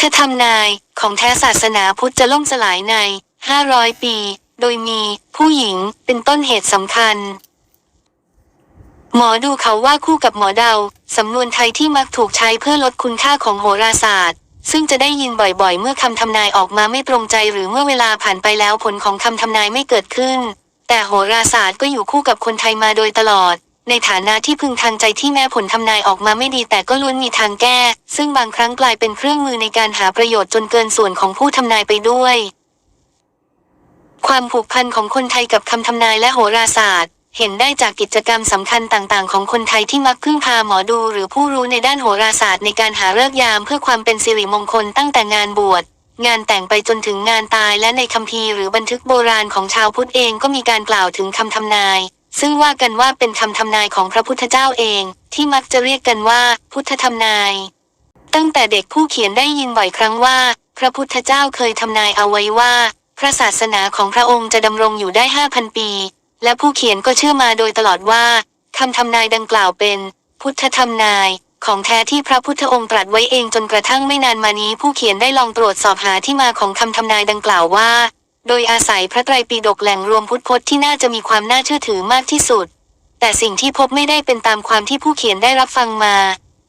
ธธรรมนายของแท้ศาสนาพุทธจะล่มสลายใน 500 ปี โดยมีผู้หญิงเป็นต้นเหตุสำคัญ หมอดูเขาว่าคู่กับหมอเดา สำนวนไทยที่มักถูกใช้เพื่อลดคุณค่าของโหราศาสตร์ ซึ่งจะได้ยินบ่อยๆ เมื่อคำทำนายออกมาไม่ตรงใจหรือเมื่อเวลาผ่านไปแล้วผลของคำทำนายไม่เกิดขึ้น แต่โหราศาสตร์ก็อยู่คู่กับคนไทยมาโดยตลอด ในฐานะที่พึงทางใจที่แม้ผลทำนายออกมาไม่ดีแต่ก็ล้วนมีทางแก้ ซึ่งบางครั้งกลายเป็นเครื่องมือในการหาประโยชน์จนเกินส่วนของผู้ทำนายไปด้วย ความผูกพันของคนไทยกับคำทำนายและโหราศาสตร์ เห็นได้จากกิจกรรมสำคัญต่างๆ ของคนไทยที่มักพึ่งพาหมอดูหรือผู้รู้ในด้านโหราศาสตร์ในการหาฤกษ์ยามเพื่อความเป็นสิริมงคลตั้งแต่งานบวชงานแต่งไปจนถึงงานตายและในคัมภีร์หรือบันทึกโบราณของชาวพุทธเองก็มีการกล่าวถึงคำทำนาย ซึ่งว่ากันว่าเป็นคำทำนายของพระพุทธเจ้าเอง ที่มักจะเรียกกันว่า พุทธทำนาย ตั้งแต่เด็กผู้เขียนได้ยินบ่อยครั้งว่า พระพุทธเจ้าเคยทำนายเอาไว้ว่า พระศาสนาของพระองค์จะดำรงอยู่ได้ห้าพันปี และผู้เขียนก็เชื่อมาโดยตลอดว่าคำทำนายดังกล่าวเป็น พุทธทำนาย ของแท้ที่พระพุทธองค์ตรัสไว้เองจนกระทั่งไม่นานมานี้ ผู้เขียนได้ลองตรวจสอบหาที่มาของคำทำนายดังกล่าวว่า โดยอาศัยพระไตรปิฎกแหล่งรวมพุทธพจน์ที่น่าจะมีความน่าเชื่อถือมากที่สุด แต่สิ่งที่พบไม่ได้เป็นตามความที่ผู้เขียนได้รับฟังมา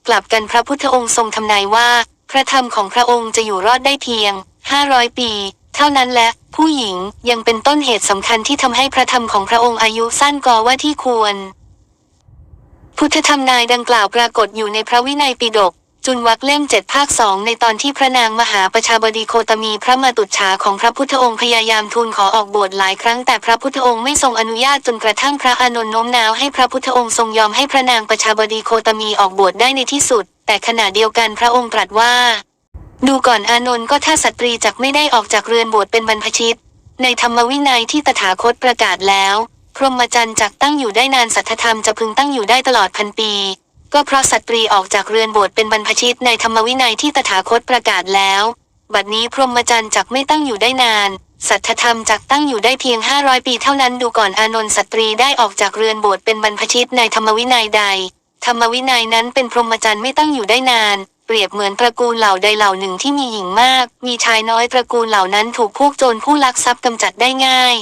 กลับกันพระพุทธองค์ทรงทำนายว่า พระธรรมของพระองค์จะอยู่รอดได้เพียง 500 ปี เท่านั้นและผู้หญิงยังเป็นต้นเหตุสำคัญที่ทำให้พระธรรมของพระองค์อายุสั้นกว่าที่ควร พุทธธรรมนายดังกล่าวปรากฏอยู่ในพระวินัยปิฎก จุนวักเล่มเจ็ดภาคสองในตอนที่พระนางมหาประชาบดีโคตมีพระมาตุจฉาของพระพุทธองค์พยายามทูลขอออกบวชหลายครั้งแต่พระพุทธองค์ไม่ทรงอนุญาตจนกระทั่งพระอานนท์โน้มน้าวให้พระพุทธองค์ทรงยอมให้พระนางประชาบดีโคตมีออกบวชได้ในที่สุด แต่ขณะเดียวกันพระองค์ตรัสว่า ดูก่อนอานนท์ก็ถ้าสตรีจักไม่ได้ออกจากเรือนบวชเป็นบรรพชิต ในธรรมวินัยที่ตถาคตประกาศแล้ว พรหมจรรย์จักตั้งอยู่ได้นานสัทธธรรมจะพึงตั้งอยู่ได้ตลอดพันปี ก็เพราะสตรีออกจากเรือนบวชเป็นบรรพชิตในธรรมวินัยที่ตถาคตประกาศแล้ว บัดนี้พรหมจรรย์จักไม่ตั้งอยู่ได้นาน สัทธธรรมจักตั้งอยู่ได้เพียง 500 ปีเท่านั้นดูก่อนอานนท์สตรีได้ออกจากเรือนบวชเป็นบรรพชิตในธรรมวินัยใด ธรรมวินัยนั้นเป็นพรหมจรรย์ไม่ตั้งอยู่ได้นานเปรียบเหมือนตระกูลเหล่าใดเหล่าหนึ่งที่มีหญิงมาก มีชายน้อยตระกูลเหล่านั้นถูกพวกโจรผู้ลักทรัพย์กำจัดได้ง่าย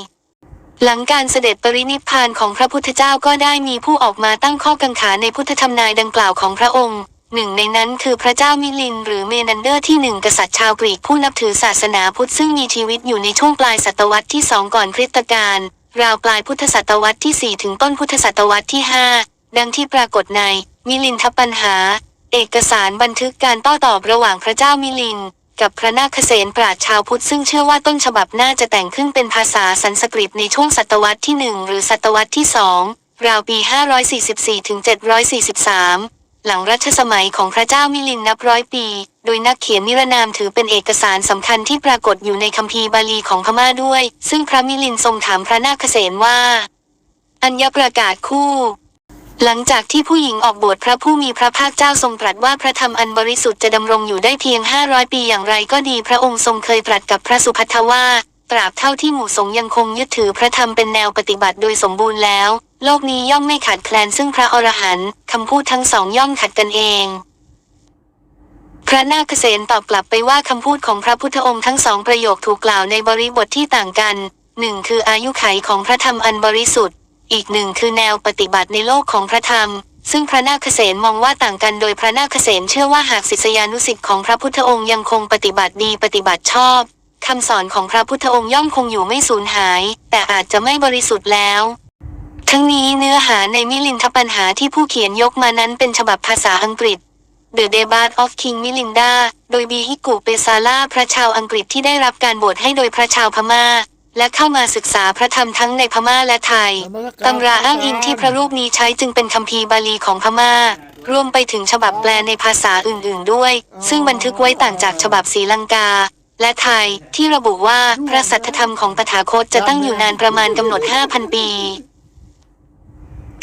หลังการเสด็จปรินิพพานของพระพุทธเจ้าก็ได้มีผู้ออกมาตั้งข้อกังขาในพุทธธรรมนายดังกล่าวของพระองค์หนึ่งในนั้นคือพระเจ้ามิลิน หรือเมนันเดอร์ที่หนึ่งกษัตริย์ชาวกรีกผู้นับถือศาสนาพุทธซึ่งมีชีวิตอยู่ในช่วงปลายศตวรรษที่สองก่อนคริสตกาลราวปลายพุทธศตวรรษที่สี่ถึงต้นพุทธศตวรรษที่ห้าดังที่ปรากฏในมิลินทปัญหา เอกสารบันทึกการโต้ตอบระหว่างพระเจ้ามิลิน กับพระนาคเษนปราชชาวพุทธซึ่งเชื่อว่าต้นฉบับน่าจะแต่งขึ้นเป็นภาษาสันสกฤตในช่วงศตวรรษที่หนึ่งหรือศตวรรษที่สองราวปี 544ถึง743 หลังรัชสมัยของพระเจ้ามิลินนับร้อยปี โดยนักเขียนนิรนามถือเป็นเอกสารสำคัญที่ปรากฏอยู่ในคัมภีร์บาลีของพม่าด้วย ซึ่งพระมิลินทรงถามพระนาคเษนว่า อัญญประกาศคู่ หลังจากที่ผู้หญิงออกบวชพระผู้มีพระภาคเจ้าทรงตรัสว่าพระธรรมอันบริสุทธิ์จะดำรงอยู่ได้เพียง 500 ปีอย่างไรก็ดีพระองค์ทรงเคยตรัสกับพระสุพัทว่า ตราบเท่าที่หมู่สงยังคงยึดถือพระธรรมเป็นแนวปฏิบัติโดยสมบูรณ์แล้ว โลกนี้ย่อมไม่ขาดแคลนซึ่งพระอรหันต์คำพูดทั้งสองย่อมขัดกันเอง พระนาคเษนตอบกลับไปว่าคำพูดของพระพุทธองค์ทั้งสองประโยคถูกกล่าวในบริบทที่ต่างกันหนึ่งคืออายุไขของพระธรรมอันบริสุทธิ์ อีกหนึ่งคือแนวปฏิบัติในโลกของพระธรรม ซึ่งพระนาคเษนมองว่าต่างกันโดยพระนาคเษนเชื่อว่าหากศิษยานุศิษย์ของพระพุทธองค์ยังคงปฏิบัติดีปฏิบัติชอบคำสอนของพระพุทธองค์ย่อมคงอยู่ไม่สูญหาย แต่อาจจะไม่บริสุทธิ์แล้ว ทั้งนี้เนื้อหาในมิลินทปัญหาที่ผู้เขียนยกมานั้นเป็นฉบับภาษาอังกฤษ The Debate of King Milinda โดยบีฮิกุเปซาล่าพระชาวอังกฤษที่ได้รับการบวชให้โดยพระชาวพม่า และเข้ามาศึกษาพระธรรมทั้งในพม่าและไทย ตำราอ้างอิงที่พระรูปนี้ใช้จึงเป็นคัมภีร์บาลีของพม่า รวมไปถึงฉบับแปลในภาษาอื่น ๆ ด้วย ซึ่งบันทึกไว้ต่างจากฉบับศรีลังกา และไทยที่ระบุว่าพระสัทธธรรมของตถาคตจะตั้งอยู่นานประมาณกำหนด 5,000 ปี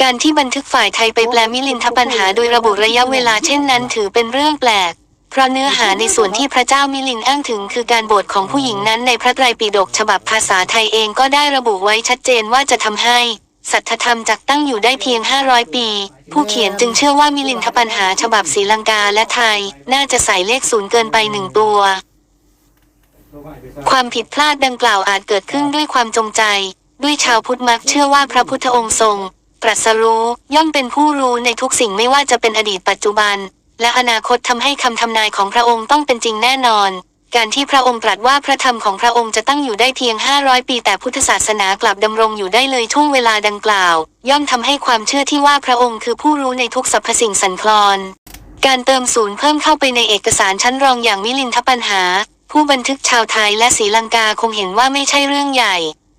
การที่บันทึกฝ่ายไทยไปแปลมิลินทปัญหาโดยระบุระยะเวลาเช่นนั้นถือเป็นเรื่องแปลกเพราะเนื้อหาในส่วนที่พระเจ้ามิลินอ้างถึงคือการบวชของผู้หญิงนั้นในพระไตรปิฎกฉบับภาษาไทยเองก็ได้ระบุไว้ชัดเจนว่าจะทำให้ สัทธธรรมจักตั้งอยู่ได้เพียง 500 ปี ผู้เขียนจึงเชื่อว่ามิลินทปัญหาฉบับศรีลังกาและไทย น่าจะใส่เลขศูนย์เกินไปหนึ่งตัว ความผิดพลาดดังกล่าวอาจเกิดขึ้นด้วยความจงใจ ด้วยชาวพุทธมักเชื่อว่าพระพุทธองค์ทรงตรัสรู้ย่อมเป็นผู้รู้ในทุกสิ่งไม่ว่าจะเป็นอดีตปัจจุบัน และอนาคตทำให้คำทำนายของพระองค์ต้องเป็นจริงแน่นอน การที่พระองค์ตรัสว่าพระธรรมของพระองค์จะตั้งอยู่ได้เพียง 500 ปีแต่พุทธศาสนากลับดำรงอยู่ได้เลยช่วงเวลาดังกล่าว ย่อมทำให้ความเชื่อที่ว่าพระองค์คือผู้รู้ในทุกสรรพสิ่งสันคลอน การเติมศูนย์เพิ่มเข้าไปในเอกสารชั้นรองอย่างมิลินทปัญหา ผู้บันทึกชาวไทยและศรีลังกาคงเห็นว่าไม่ใช่เรื่องใหญ่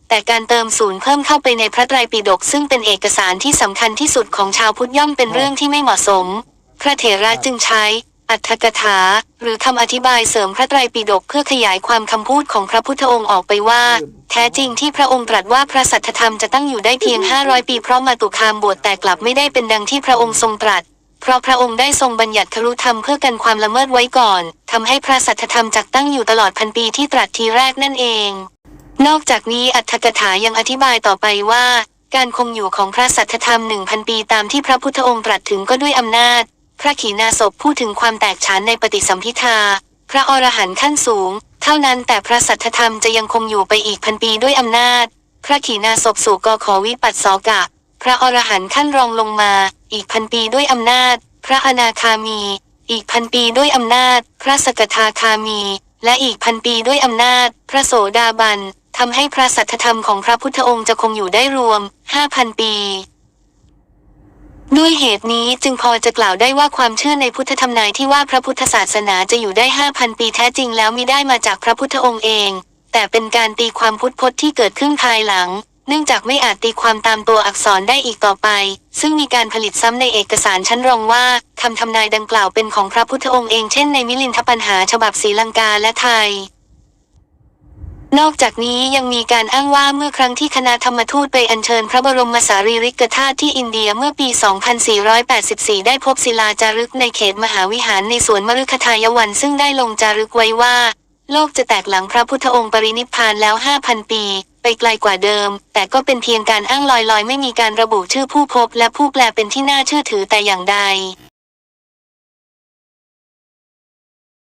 แต่การเติมศูนย์เพิ่มเข้าไปในพระไตรปิฎกซึ่งเป็นเอกสารที่สำคัญที่สุดของชาวพุทธย่อมเป็นเรื่องที่ไม่เหมาะสม พระเถระจึงใช้ อัตถกถา หรือคำอธิบายเสริมพระไตรปิฎกเพื่อขยายความคำพูดของพระพุทธองค์ออกไปว่า แท้จริงที่พระองค์ตรัสว่าพระสัทธธรรมจะตั้งอยู่ได้เพียง 500 ปีเพราะมาตุคามบวชแต่กลับไม่ได้เป็นดังที่พระองค์ทรงตรัสเพราะพระองค์ได้ทรงบัญญัติครุธรรมเพื่อกันความละเมิดไว้ก่อนทำให้พระสัทธธรรมจักตั้งอยู่ตลอดพันปีที่ตรัสทีแรกนั่นเอง นอกจากนี้อัตถกถายังอธิบายต่อไปว่า การคงอยู่ของพระสัทธธรรมหนึ่งพันปีตามที่พระพุทธองค์ตรัสถึงก็ด้วยอำนาจ พระขีณาสพพูดถึงความแตกฉานในปฏิสัมพิทา พระอรหันต์ขั้นสูง เท่านั้นแต่พระสัทธธรรมจะยังคงอยู่ไปอีกพันปีด้วยอำนาจ พระขีณาสพสู่กอขอวิปัสสกะ พระอรหันต์ขั้นรองลงมา อีกพันปีด้วยอำนาจ พระอนาคามี อีกพันปีด้วยอำนาจ พระสกทาคามี และอีกพันปีด้วยอำนาจ พระโสดาบันทำให้พระสัทธธรรมของพระพุทธองค์จะคงอยู่ได้รวม 5,000 ปี ด้วยเหตุนี้จึงพอจะกล่าวได้ว่าความเชื่อในพุทธธรรมนายที่ว่าพระพุทธศาสนาจะอยู่ได้ 5,000 ปีแท้จริงแล้วมิได้มาจากพระพุทธองค์เอง แต่เป็นการตีความพุทธพจน์ที่เกิดขึ้นภายหลัง เนื่องจากไม่อาจตีความตามตัวอักษรได้อีกต่อไป ซึ่งมีการผลิตซ้ำในเอกสารชั้นรองว่าคำทำนายดังกล่าวเป็นของพระพุทธองค์เองเช่นในมิลินทปัญหาฉบับศรีลังกาและไทย นอกจากนี้ยังมีการอ้างว่าเมื่อครั้งที่คณะธรรมทูตไปอัญเชิญพระบรมสารีริกธาตุที่อินเดียเมื่อปี 2484 ได้พบศิลาจารึกในเขตมหาวิหารในสวนมฤคทายวันซึ่งได้ลงจารึกไว้ว่า โลกจะแตกหลังพระพุทธองค์ปรินิพพานแล้ว 5,000 ปี ไปไกลกว่าเดิม แต่ก็เป็นเพียงการอ้างลอยๆ ไม่มีการระบุชื่อผู้พบและผู้แปลเป็นที่น่าเชื่อถือแต่อย่างใด